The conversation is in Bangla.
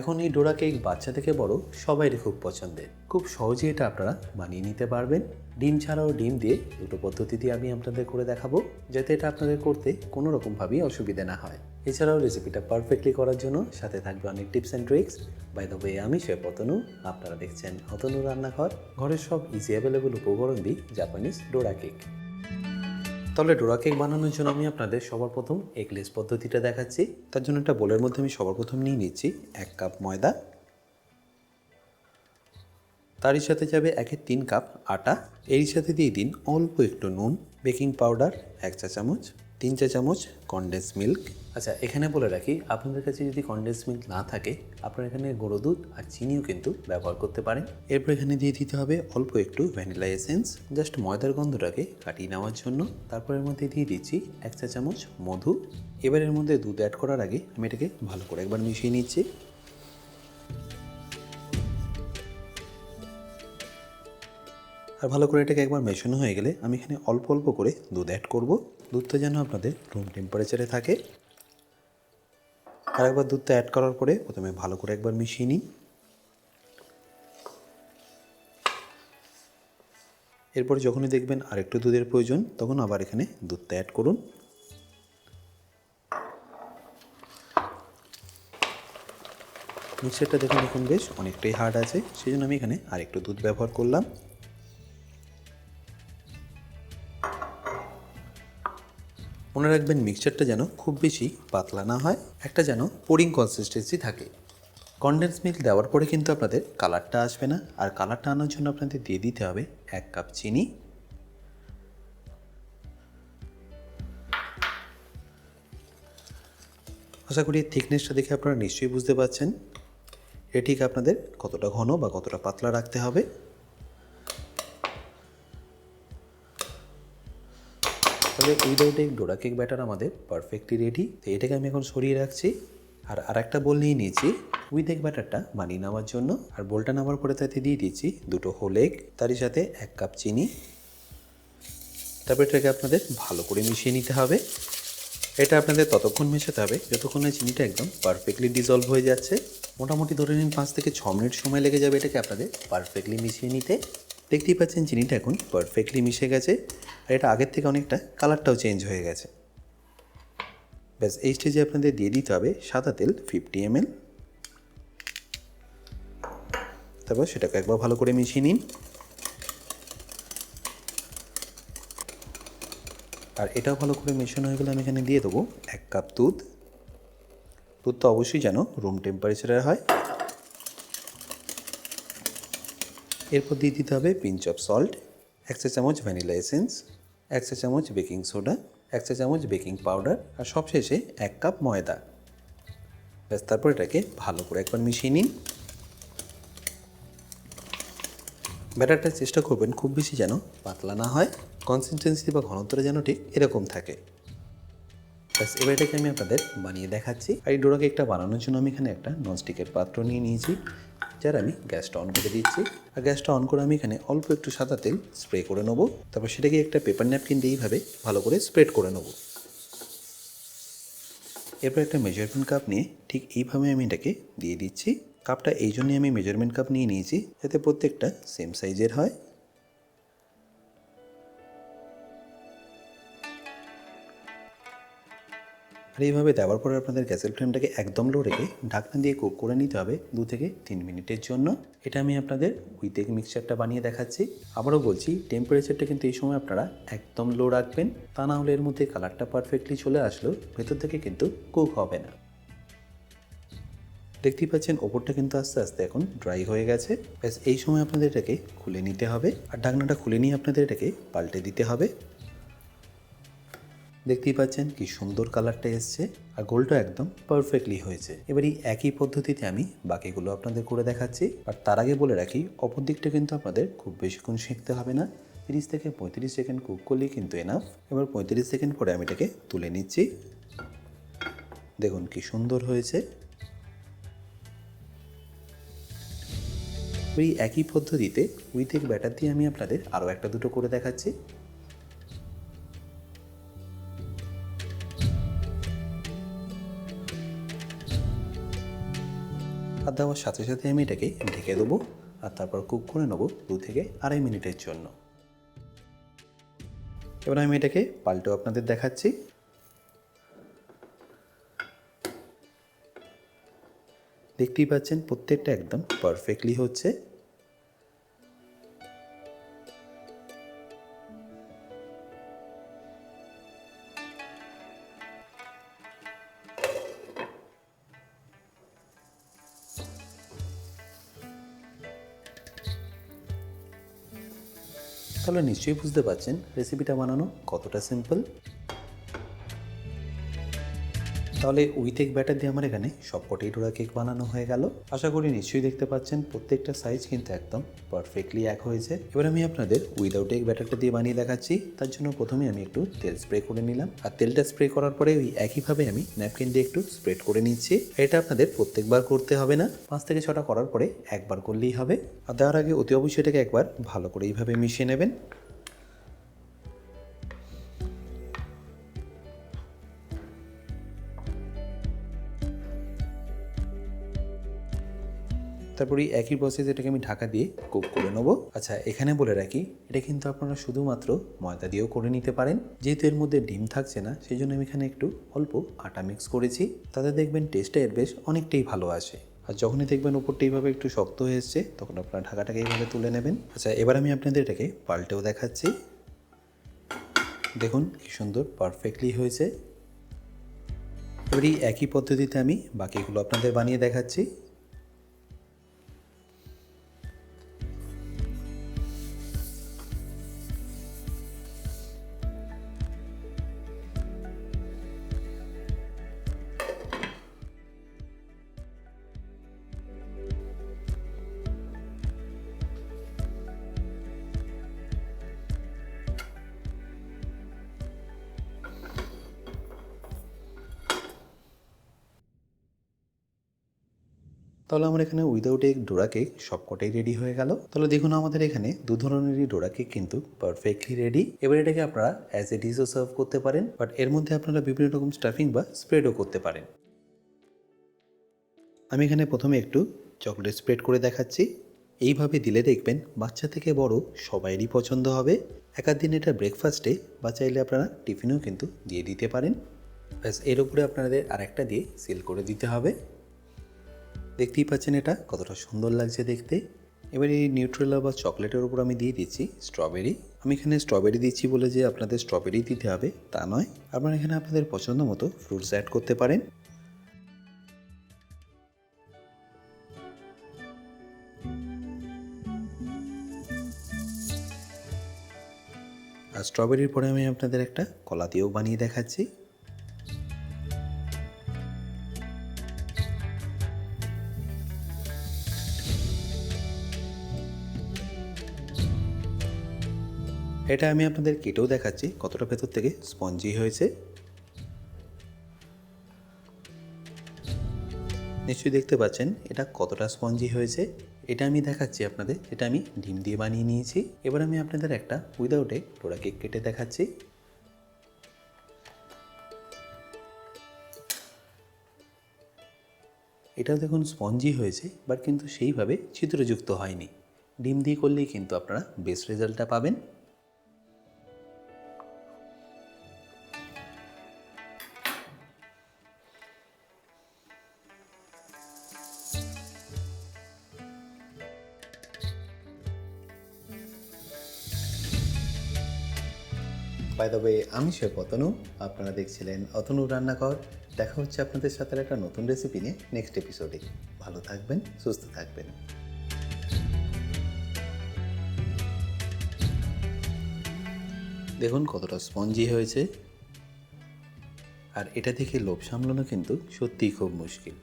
এখন এই ডোরা কেক বাচ্চা থেকে বড় সবাইরই খুব পছন্দের। খুব সহজেই এটা আপনারা বানিয়ে নিতে পারবেন। ডিম ছাড়াও ডিম দিয়ে দুটো পদ্ধতি দিয়ে আমি আপনাদের করে দেখাবো, যাতে এটা আপনাদের করতে কোনো রকমভাবেই অসুবিধা না হয়। এছাড়াও রেসিপিটা পারফেক্টলি করার জন্য সাথে থাকবে অনেক tips and tricks. By the way আমি শেফ অতনু আপনারা দেখছেন অতনু রান্নাঘর, ঘরের সব ইজি অ্যাভেলেবল উপকরণ দিই জাপানিজ ডোরা কেক। তাহলে ডোরা কেক বানানোর জন্য আমি আপনাদের সবার প্রথম এগলেস পদ্ধতিটা দেখাচ্ছি। তার জন্য একটা বোলের মধ্যে আমি সবার প্রথম নিয়ে নিচ্ছি এক কাপ ময়দা। তারই সাথে যাবে একের তিন কাপ আটা। এরই সাথে দিয়ে দিন অল্প একটু নুন, বেকিং পাউডার, এক চা চামচ তিন চা চামচ কনডেন্স মিল্ক আচ্ছা এখানে বলে রাখি আপনাদের কাছে যদি কনডেন্স মিল্ক না থাকে আপনারা এখানে গুঁড়ো দুধ আর চিনিও কিন্তু ব্যবহার করতে পারেন। এরপর এখানে দিয়ে দিতে হবে অল্প একটু ভ্যানিলা এসেন্স জাস্ট ময়দার গন্ধটাকে কাটিয়ে নেওয়ার জন্য। তারপর এর মধ্যে দিয়ে দিচ্ছি এক চা চামচ মধু। এবার এর মধ্যে দুধ অ্যাড করার আগে আমি এটাকে ভালো করে একবার মিশিয়ে নিচ্ছি। আর ভালো করে এটাকে একবার মেশানো হয়ে গেলে আমি এখানে অল্প অল্প করে দুধ অ্যাড করব। দুধটা যেন আপনাদের রুম টেম্পারেচারে থাকে। আর একবার দুধটা অ্যাড করার পরে প্রথমে ভালো করে একবার মিশিয়ে নিই। এরপর যখনই দেখবেন আরেকটু দুধের প্রয়োজন, তখন আবার এখানে দুধটা অ্যাড করুন। মিক্সারটা দেখুন এখন বেশ অনেকটাই হার্ড আছে সেই জন্য আমি এখানে আরেকটু দুধ ব্যবহার করলাম। মনে রাখবেন মিক্সচারটা যেন খুব বেশি পাতলা না হয়, একটা যেন পোরিং কনসিস্টেন্সি থাকে। কনডেন্স মিল্ক দেওয়ার পরে কিন্তু আপনাদের কালারটা আসবে না, আর কালারটা আনার জন্য আপনাদের দিয়ে দিতে হবে এক কাপ চিনি। আশা করি থিকনেসটা দেখে আপনারা নিশ্চয়ই বুঝতে পারছেন। এ ঠিক আপনাদের কতটা ঘন বা কতটা পাতলা রাখতে হবে। তাহলে without egg dora cake batter আমাদের পারফেক্টলি রেডি তো এটাকে আমি এখন সরিয়ে রাখছি। আর আরেকটা বোল নিয়ে নিয়েছি। উইথ এগ ব্যাটারটা বানিয়ে নেওয়ার জন্য। আর বোলটা নেওয়ার পরে তাতে দিয়ে দিয়েছি দুটো হোল এগ তারই সাথে এক কাপ চিনি। তারপর এটাকে আপনাদের ভালো করে মিশিয়ে নিতে হবে। এটা আপনাদের ততক্ষণ মেশাতে হবে, যতক্ষণ না চিনিটা একদম পারফেক্টলি ডিজলভ হয়ে যাচ্ছে। মোটামুটি ধরে নিন পাঁচ থেকে ছ মিনিট সময় লেগে যাবে এটাকে আপনাদের পারফেক্টলি মিশিয়ে নিতে। দেখতেই পাচ্ছেন চিনিটা এখন পারফেক্টলি মিশে গেছে, আর এটা আগের থেকে অনেকটা কালারটাও চেঞ্জ হয়ে গেছে। ব্যাস, এই স্টেজে আপনাদের দিয়ে দিতে হবে সাদা তেল ফিফটি এমএল তারপর সেটাকে একবার ভালো করে মিশিয়ে নিন। আর এটাও ভালো করে মেশানো হয়ে গেলে আমি এখানে দিয়ে দেবো এক কাপ দুধ। দুধ তো অবশ্যই যেন রুম টেম্পারেচারের হয়। এরপর দিয়ে দিতে হবে পিঞ্চ অফ সল্ট এক চা চামচ ভ্যানিলা এসেন্স এক চা চামচ বেকিং সোডা এক চা চামচ বেকিং পাউডার আর সবশেষে এক কাপ ময়দা। ব্যাস, তারপর এটাকে ভালো করে একবার মিশিয়ে নিন। ব্যাটারটা চেষ্টা করবেন খুব বেশি যেন পাতলা না হয় কনসিস্টেন্সি বা ঘনত্বটা যেন ঠিক এরকম থাকে। ব্যাস, এবার এটাকে আমি আপনাদের বানিয়ে দেখাচ্ছি। আর এই ডোরা কেকটা বানানোর জন্য আমি এখানে একটা ননস্টিকের পাত্র নিয়ে নিয়েছি। যার আমি গ্যাসটা অন করে দিচ্ছি। আর গ্যাসটা অন করে আমি এখানে অল্প একটু সাদা তেল স্প্রে করে নেব। তারপর সেটাকে একটা পেপার ন্যাপকিন দিয়ে এইভাবে ভালো করে স্প্রেড করে নেব। এরপর একটা মেজারমেন্ট কাপ নিয়ে ঠিক এইভাবে আমি এটাকে দিয়ে দিচ্ছি। কাপটা এই জন্যই আমি মেজারমেন্ট কাপ নিয়ে নিয়েছি, যাতে প্রত্যেকটা সেম সাইজের হয়। আর এইভাবে দেওয়ার পরে আপনাদের গ্যাসের ফ্লেমটাকে একদম লো রেখে ঢাকনা দিয়ে কুক করে নিতে হবে দু থেকে তিন মিনিটের জন্য। এটা আমি আপনাদের উইথ এগ মিক্সচারটা বানিয়ে দেখাচ্ছি। আবারও বলছি টেম্পারেচারটা কিন্তু এই সময় আপনারা একদম লো রাখবেন, তা না হলে এর মধ্যে কালারটা পারফেক্টলি চলে আসলেও ভেতর থেকে কিন্তু কুক হবে না। দেখতেই পাচ্ছেন, ওপরটা কিন্তু আস্তে আস্তে এখন ড্রাই হয়ে গেছে। ব্যাস, এই সময় আপনাদের এটাকে খুলে নিতে হবে। আর ঢাকনাটা খুলে নিয়ে আপনাদের এটাকে পাল্টে দিতে হবে। দেখতেই পাচ্ছেন কি সুন্দর কালারটা এসছে আর গোলটা একদম পারফেক্টলি হয়েছে। এবার এই একই পদ্ধতিতে আমি বাকিগুলো আপনাদের করে দেখাচ্ছি। আর তার আগে বলে রাখি, অপর দিকটা কিন্তু আপনাদের খুব বেশিক্ষণ শিখতে হবে না। তিরিশ থেকে পঁয়ত্রিশ সেকেন্ড কুক করলেই কিন্তু এনাফ এবার পঁয়ত্রিশ সেকেন্ড পরে আমি এটাকে তুলে নিচ্ছি। দেখুন কি সুন্দর হয়েছে। ওই একই পদ্ধতিতে উইথ এগ ব্যাটার দিয়ে আমি আপনাদের আরও একটা দুটো করে দেখাচ্ছি। দেওয়ার সাথে সাথে আমি এটাকে ঢেকে দেবো আর তারপর কুক করে নেব দু থেকে আড়াই মিনিটের জন্য। এবার আমি এটাকে পাল্টেও আপনাদের দেখাচ্ছি। দেখতেই পাচ্ছেন, প্রত্যেকটা একদম পারফেক্টলি হচ্ছে। তাহলে নিশ্চয়ই বুঝতে পারছেন রেসিপিটা বানানো কতটা সিম্পল তাহলে উইথেক ব্যাটার দিয়ে আমার এখানে সবকটাই ডোরা কেক বানানো হয়ে গেল। আশা করি নিশ্চয়ই দেখতে পাচ্ছেন, প্রত্যেকটা সাইজ কিন্তু একদম পারফেক্টলি এক হয়েছে। এবার আমি আপনাদের উইদাউট এগ ব্যাটারটা দিয়ে বানিয়ে দেখাচ্ছি। তার জন্য প্রথমে আমি একটু তেল স্প্রে করে নিলাম। আর তেলটা স্প্রে করার পরে ওই একইভাবে আমি ন্যাপকিন দিয়ে একটু স্প্রেড করে নিচ্ছি। এটা আপনাদের প্রত্যেকবার করতে হবে না। পাঁচ থেকে ছটা করার পরে একবার করলেই হবে। আর দেওয়ার আগে অতি অবশ্যই এটাকে একবার ভালো করে এইভাবে মিশিয়ে নেবেন। তারপরে এই একই প্রসেস এটাকে আমি ঢাকা দিয়ে কুক করে নেব। আচ্ছা এখানে বলে রাখি, এটা কিন্তু আপনারা শুধুমাত্র ময়দা দিয়েও করে নিতে পারেন। যেহেতু এর মধ্যে ডিম থাকছে না, সেই জন্য আমি এখানে একটু অল্প আটা মিক্স করেছি। তাতে দেখবেন টেস্টটা এর বেশ অনেকটাই ভালো আসে। আর যখনই দেখবেন উপরটা এইভাবে একটু শক্ত হয়ে এসছে, তখন আপনারা ঢাকাটাকে এইভাবে তুলে নেবেন। আচ্ছা এবার আমি আপনাদের এটাকে পাল্টেও দেখাচ্ছি। দেখুন কি সুন্দর পারফেক্টলি হয়েছে। এবার এই একই পদ্ধতিতে আমি বাকিগুলো আপনাদের বানিয়ে দেখাচ্ছি। তাহলে আমার এখানে উইদাউট এগ ডোরা কেক সবকটাই রেডি হয়ে গেল। তাহলে দেখুন আমাদের এখানে দু ধরনেরই ডোরা কেক কিন্তু পারফেক্টলি রেডি এবার এটাকে আপনারা অ্যাজ এ ডিশও সার্ভ করতে পারেন বাট এর মধ্যে আপনারা বিভিন্ন রকম স্টাফিং বা স্প্রেডও করতে পারেন। আমি এখানে প্রথমে একটু চকলেট স্প্রেড করে দেখাচ্ছি। এইভাবে দিলে দেখবেন বাচ্চা থেকে বড় সবাইরই পছন্দ হবে। একার দিন এটা ব্রেকফাস্টে বা চাইলে আপনারা টিফিনেও কিন্তু দিয়ে দিতে পারেন। ব্যাস, এর উপরে আপনাদের আরেকটা দিয়ে সিল করে দিতে হবে। দেখতেই পাচ্ছেন এটা, কতটা সুন্দর লাগছে দেখতে। এবার এই নিউট্রেলা বা চকলেটের উপর আমি দিয়ে দিচ্ছি স্ট্রবেরি। আমি এখানে স্ট্রবেরি দিচ্ছি বলে যে আপনাদের স্ট্রবেরি দিতে হবে, তা নয়। আপনারা এখানে আপনাদের পছন্দ মতো ফ্রুটস অ্যাড করতে পারেন। আর স্ট্রবেরির পরে আমি আপনাদের একটা কলা দিয়েও বানিয়ে দেখাচ্ছি। এটা আমি আপনাদের কেটেও দেখাচ্ছি কতটা ভেতর থেকে স্পঞ্জি হয়েছে। নিশ্চয়ই দেখতে পাচ্ছেন, এটা কতটা স্পঞ্জি হয়েছে। এটা আমি দেখাচ্ছি আপনাদের, এটা আমি ডিম দিয়ে বানিয়ে নিয়েছি। এবার আমি আপনাদের একটা উইদাউটে টোরা কেক কেটে দেখাচ্ছি। এটাও দেখুন স্পঞ্জি হয়েছে বাট কিন্তু সেইভাবে ছিদ্রযুক্ত হয়নি। ডিম দিয়ে করলেই কিন্তু আপনারা বেস্ট রেজাল্টটা পাবেন। বাই দ্য ওয়ে আমি শেফ অতনু আপনারা দেখছিলেন অতনু রান্নাঘর। দেখা হচ্ছে আপনাদের সাথে একটা নতুন রেসিপি নিয়ে নেক্সট এপিসোডে ভালো থাকবেন, সুস্থ থাকবেন। দেখুন কতটা স্পঞ্জি হয়েছে। আর এটা দেখে লোভ সামলানো কিন্তু সত্যিই খুব মুশকিল।